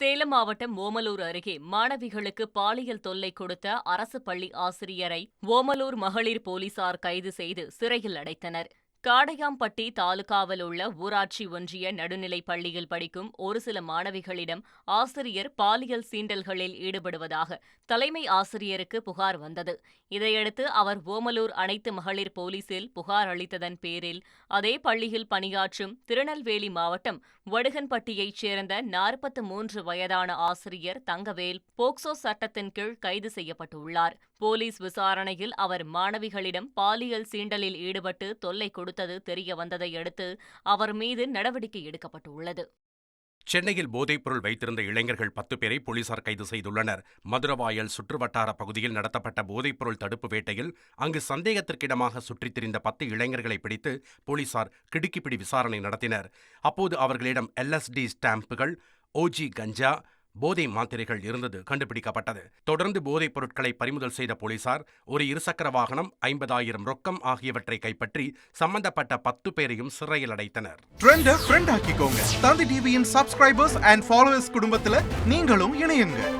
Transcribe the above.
சேலம் மாவட்டம் ஓமலூர் அருகே மாணவிகளுக்கு பாலியல் தொல்லை கொடுத்த அரசு பள்ளி ஆசிரியரை ஓமலூர் மகளிர் போலீசார் கைது செய்து சிறையில் அடைத்தனர். காடையாம்பட்டி தாலுகாவில் உள்ள ஊராட்சி ஒன்றிய நடுநிலைப் பள்ளியில் படிக்கும் ஒரு சில மாணவிகளிடம் ஆசிரியர் பாலியல் சீண்டல்களில் ஈடுபடுவதாக தலைமை ஆசிரியருக்கு புகார் வந்தது. இதையடுத்து அவர் ஓமலூர் அனைத்து மகளிர் போலீசில் புகார் அளித்ததன் பேரில் அதே பள்ளியில் பணியாற்றும் திருநெல்வேலி மாவட்டம் வடுகன்பட்டியைச் சேர்ந்த நாற்பத்து மூன்று வயதான ஆசிரியர் தங்கவேல் போக்சோ சட்டத்தின் கீழ் கைது செய்யப்பட்டுள்ளார். போலீஸ் விசாரணையில் அவர் மாணவிகளிடம் பாலியல் சீண்டலில் ஈடுபட்டு தொல்லை கொடுத்தது தெரியவந்ததை அடுத்து அவர் மீது நடவடிக்கை எடுக்கப்பட்டுள்ளது. சென்னையில் போதைப்பொருள் வைத்திருந்த இளைஞர்கள் பத்து பேரை போலீசார் கைது செய்துள்ளனர். மதுரவாயல் சுற்றுவட்டார பகுதியில் நடத்தப்பட்ட போதைப்பொருள் தடுப்பு வேட்டையில் அங்கு சந்தேகத்திற்கிடமாக சுற்றித் திரிந்த பத்து இளைஞர்களை பிடித்து போலீசார் கிடுக்கிப்பிடி விசாரணை நடத்தினர். அப்போது அவர்களிடம் எல்எஸ்டி ஸ்டாம்புகள், ஓஜி கஞ்சா, போதை மாத்திரைகள் இருந்தது கண்டுபிடிக்கப்பட்டது. தொடர்ந்து போதைப் பொருட்களை பறிமுதல் செய்த போலீசார் ஒரு இருசக்கர வாகனம், ஐம்பதாயிரம் ரொக்கம் ஆகியவற்றை கைப்பற்றி சம்பந்தப்பட்ட பத்து பேரையும் சிறையில் அடைத்தனர். ட்ரெண்ட் ஃப்ரெண்ட் ஆக்கிக்கோங்க தந்தி டிவியின் சப்ஸ்கிரைபர்ஸ் அண்ட் ஃபாலோவர்ஸ் குடும்பத்துல நீங்களும் இணையுங்க